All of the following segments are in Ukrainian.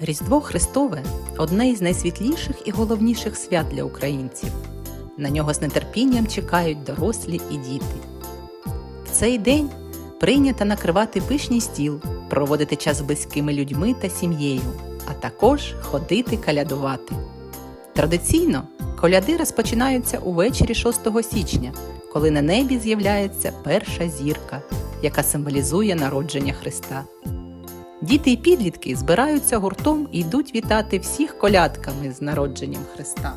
Різдво Христове одне із найсвітліших і головніших свят для українців. На нього з нетерпінням чекають дорослі і діти. В цей день прийнято накривати пишній стіл, проводити час з близькими людьми та сім'єю, а також ходити калядувати. Традиційно коляди розпочинаються увечері 6 січня, коли на небі з'являється перша зірка, яка символізує народження Христа. Діти і підлітки збираються гуртом і йдуть вітати всіх колядками з народженням Христа.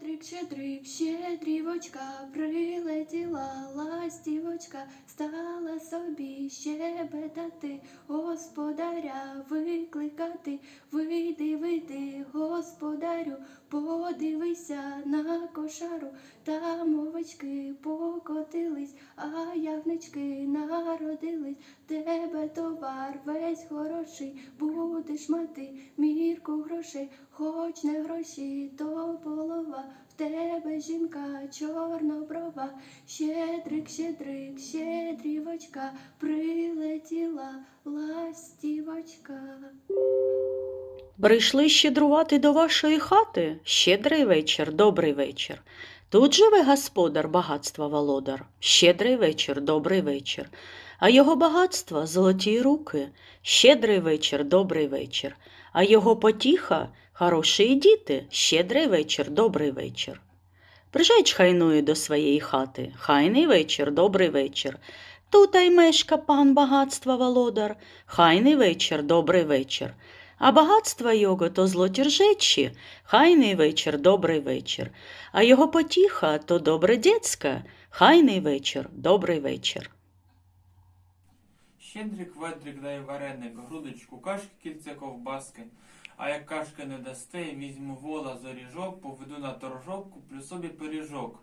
Щедрик, щедрик, щедрівочка, прилетіла ластівочка, стала собі щебетати, господаря викликати, вийди, вийди, господарю, подивися на кошару, там овечки покотились, а ягнички народились, тебе товар весь хороший, будеш мати мірку грошей, хоч не гроші, то полова, тебе жінка чорноброва, щедрик, щедрик, щедрівочка, прилетіла ластівочка. Прийшли щедрувати до вашої хати. Щедрий вечір, добрий вечір. Тут живе господар багатства володар. Щедрий вечір, добрий вечір. А його багатство золоті руки. Щедрий вечір, добрий вечір. А його потіха хороші діти. Щедрий вечір, добрий вечір. Прижеч хайною до своєї хати. Хайний вечір, добрий вечір. Тутай мешка пан багатства володар. Хайний вечір, добрий вечір. А багатства його то злотіржечі, хайний вечір, добрий вечір. А його потіха то добре дєцька, хайний вечір, добрий вечір. Щедрик, ведрик, дай вареник, грудочку, кашки, кільце ковбаски. А як кашки не дасте, візьму вола за ріжок, поведу на торжок, куплю собі пиріжок.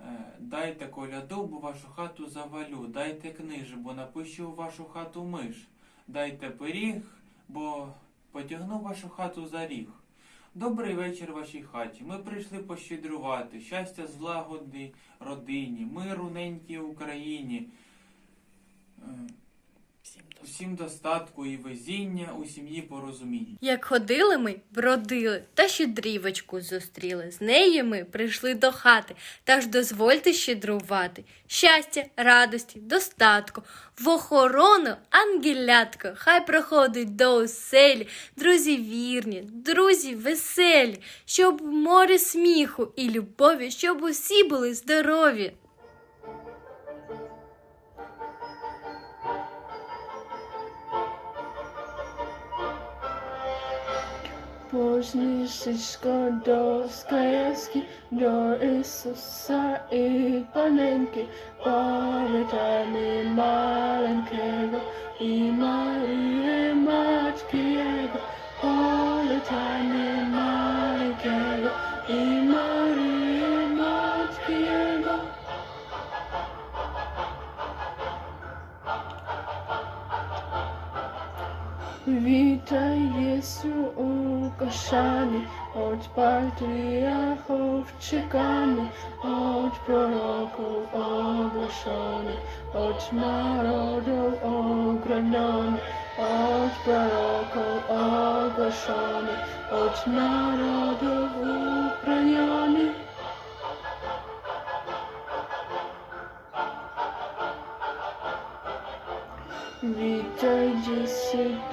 Е, Дайте коляду, бо вашу хату завалю, дайте книжі, бо напишу в вашу хату миш. Дайте пиріг, бо потягнув вашу хату за ріг. Добрий вечір вашій хаті. Ми прийшли пощедрувати. Щастя, злагоди родині, миру ненькій Україні. Усім достатку і везіння, у сім'ї порозуміння. Як ходили ми, бродили, та щедрівочку зустріли. З неї ми прийшли до хати, та ж дозвольте щедрувати. Щастя, радості, достатку, в охорону ангелятко, хай проходить до оселі, друзі вірні, друзі веселі, щоб море сміху і любові, щоб усі були здорові. Посмішечко до сказки, до Ісуса і паненки, повітами маленького і Марії матки Його, повітами маленького і Марії матки Його. Witaj Jezu ukoszany, od patriarchów czekany, od proroków ogłoszony, od narodów ogrodzony, od proroków ogłoszony, od narodów upragniony. Dzisiaj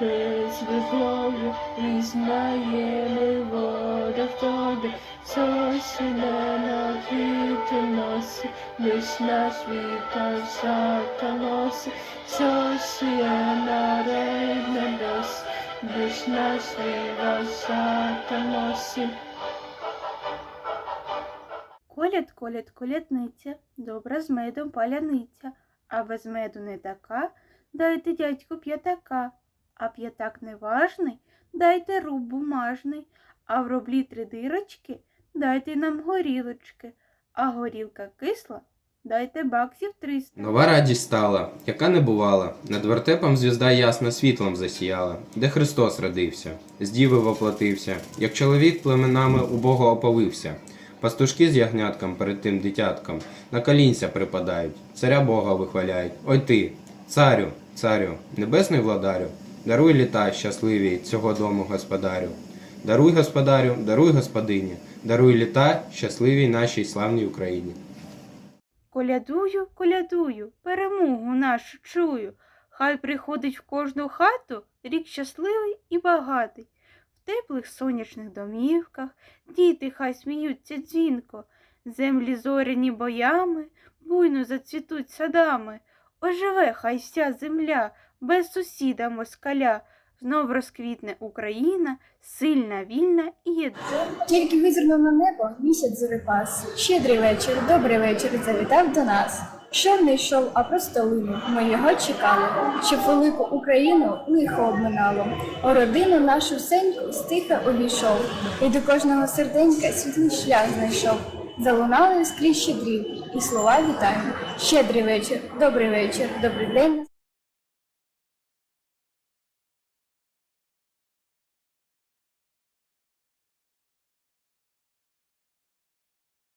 bez wyboru, wyznajemy wodę w Tobie, coś na witu nosi, byś nas witał za nosy, coś na rejne dos, byś nas witał za nosy. Коляд, коляд, колядниця, добра з медом паляниця, а без меду не така, дайте дядьку п'ятака, а п'ятак неважний, дайте руб бумажний, а в рублі три дирочки, дайте нам горілочки, а горілка кисла, дайте баксів триста. Нова радість стала, яка не бувала. Над вертепом звізда ясно світлом засіяла, де Христос родився, з діви воплотився, як чоловік племенами убого оповився. Пастушки з ягнятком перед тим дитятком на колінця припадають, царя Бога вихваляють. Ой ти, царю, царю, небесний владарю, Даруй літа щасливі цього дому господарю. Даруй господарю, даруй господині, даруй літа щасливій нашій славній Україні. Колядую, колядую, перемогу нашу чую. Хай приходить в кожну хату рік щасливий і багатий. В теплих сонячних домівках діти хай сміються дзвінко, землі зоряні боями, буйно зацвітуть садами. Оживе хай вся земля, без сусіда москаля. Знов розквітне Україна, сильна, вільна і єдина. Тільки визирнув на небо місяць зорепас. Щедрий вечір, добрий вечір завітав до нас. Йшов не йшов, а просто линув. Ми його чекали, щоб велику Україну лихо обминало. У родину нашу всеньку стиха увійшов, і до кожного серденька світлий шлях знайшов. Залунали скрізь щедрівки і слова вітання. Щедрий вечір, добрий вечір, добрий день.